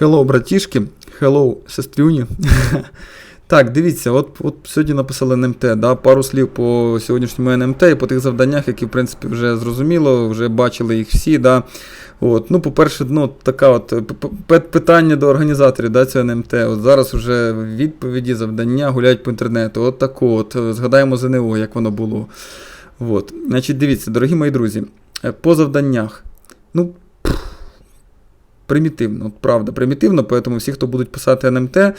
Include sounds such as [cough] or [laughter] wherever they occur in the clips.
Hello, братішки, hello, сестрюні. [laughs] Так, дивіться, от, от сьогодні написали НМТ, да, пару слів по сьогоднішньому НМТ і по тих завданнях, які, в принципі, вже зрозуміло, вже бачили їх всі. Да. От, ну, по-перше, ну, така от питання до організаторів да, цього НМТ. От зараз вже відповіді, завдання гуляють по інтернету. От тако, от, згадаємо ЗНО, як воно було. От. Значить, дивіться, дорогі мої друзі, е, по завданнях. Ну, примітивно, правда, примітивно, поэтому всі, хто будуть писати НМТ, е,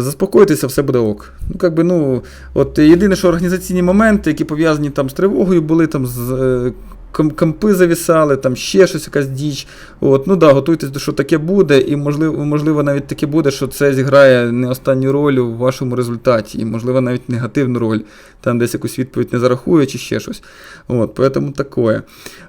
заспокойтеся, все буде ок. Ну, как би, ну, от єдине, що організаційні моменти, які пов'язані там з тривогою, були там з. Компи завісали, там ще щось, якась діч. От, ну да, готуйтесь до що таке буде, і можливо, можливо, навіть таке буде, що це зіграє не останню роль у вашому результаті, і, можливо, навіть негативну роль, там десь якусь відповідь не зарахує чи ще щось. От, поэтому такое.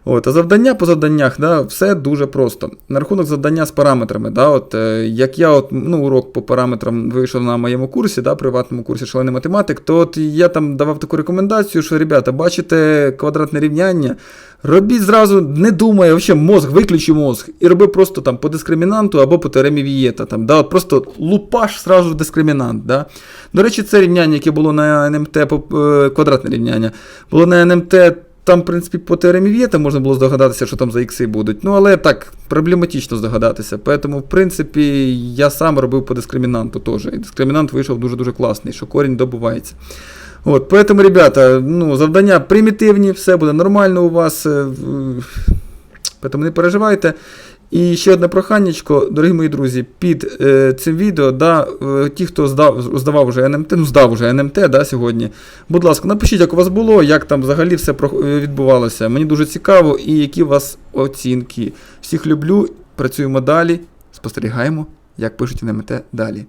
От, а завдання по завданнях, да, все дуже просто. На рахунок завдання з параметрами, да, от, е, як я от, ну, урок по параметрам вийшов на моєму курсі, да, приватному курсі шалений математик, то от я там давав таку рекомендацію, що, ребята, бачите квадратне рівняння, робіть зразу, не думай, взагалі мозг, виключи мозг, і роби просто там по дискримінанту або по теоремі Вієта. Там, да, от просто лупаш зразу в дискримінант. Да. До речі, це рівняння, яке було на НМТ, е, квадратне рівняння, було на НМТ. Там, в принципі, по теоремі Вієта можна було здогадатися, що там за ікси будуть. Ну, але так, проблематично здогадатися. Тому, в принципі, я сам робив по дискримінанту теж. І дискримінант вийшов дуже-дуже класний, що корінь добувається. От, поэтому, ребята, ну, завдання примітивні, все буде нормально у вас. е, Поэтому не переживайте. І ще одне проханнячко, дорогі мої друзі, під е, цим відео, да, е, ті, хто здав, здавав вже НМТ, ну здав вже НМТ да, сьогодні. Будь ласка, напишіть, як у вас було, як там взагалі все е, відбувалося. Мені дуже цікаво, і які у вас оцінки. Всіх люблю, працюємо далі, спостерігаємо, як пишуть НМТ далі.